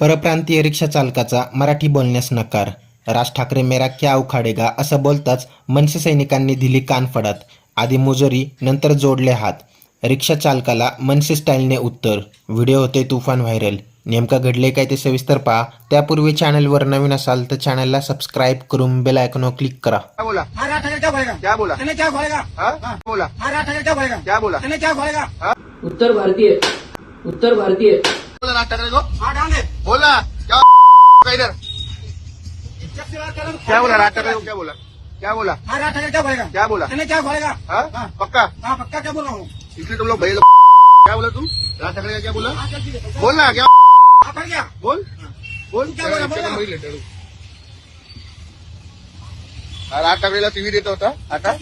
परप्रांतीय रिक्षा चालकाचा मराठी बोलण्यास नकार. राज ठाकरे मेरा क्या उखाडेगा? असं बोलताच मनसे सैनिकांनी दिली कानफडात आधी मुजोरी नंतर जोडले हात. रिक्षा चालकाला मनसे स्टाईलने उत्तर. व्हिडिओ होते तुफान व्हायरल. नेमकं घडले काय ते सविस्तर पहा. त्यापूर्वी चॅनलवर नवीन असाल तर चॅनलला सबस्क्राईब करून बेल आयकॉनवर क्लिक करा. क्या बोला? रात ठहर क्या बोलेगा? क्या बोला? कहने क्या बोलेगा? बोला. रात ठहर क्या बोलेगा? क्या बोला? कहने क्या बोलेगा? उत्तर भारतीय. उत्तर भारतीय. बोला राज ठाकरे को हाँ डाल दे. बोला. क्या इधर. हूँ, क्या बोला? राज ठाकरे को क्या बोला? क्या बोला? हाँ क्या बोलेगा क्या बोला? क्या बोलेगा हाँ? पक्का? हाँ पक्का क्या बोल रहा हूँ? इसलिए तुम लोग भैया क्या बोला तुम? राज ठाकरे का क्या बोला। बोल ना क्या पड़ गया बोल. बोल. क्या बोला, बोला. राज ठाकरेला टीव्ही देत होता. आता?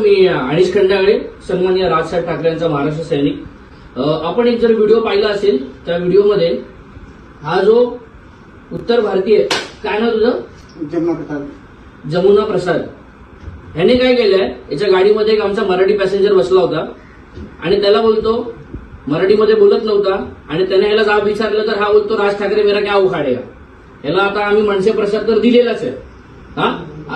मी अनिश खंडागळे सन्माननीय राजसाहेब ठाकरेंचा महाराष्ट्र सैनिक. आपण एक जर व्हिडिओ पाहिला असेल त्या व्हिडिओमध्ये हा जो उत्तर भारतीय काय नाव तुझं? जमुना प्रसाद जमुना प्रसाद ह्याने काय केलंय याच्या गाडीमध्ये एक आमचा मराठी पॅसेंजर बसला होता आणि त्याला बोलतो मराठीमध्ये बोलत नव्हता आणि त्याने ह्याला जाब विचारलं तर हा बोलतो राज ठाकरे मेरा क्या उखाडेगा ह्याला आता आम्ही मनसे प्रसाद तर दिलेलाच आहे. हा?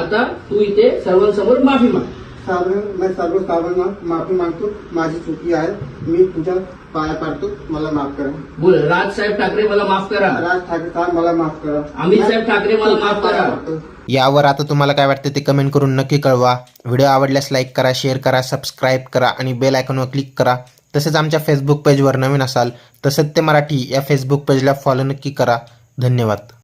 आता तू इथे सर्वांसमोर माफी माग. साबण मैं सर्व साबण माफी मागतो माझी चुकी आहे मी तुझ्या पाया पाडतो मला माफ करा. बोल राज साहेब ठाकरे मला माफ करा. राज ठाकरे साहेब मला माफ करा. अमित साहेब ठाकरे मला माफ करा. यावर आता तुम्हाला काय वाटतं ते कमेंट करून नक्की कळवा. व्हिडिओ आवडल्यास लाईक करा शेअर करा सबस्क्राईब करा आणि बेल आयकॉनवर क्लिक करा. तसेच आमच्या फेसबुक पेजवर नवीन असाल तर सत्य मराठी या फेसबुक पेजला फॉलो नक्की करा. धन्यवाद.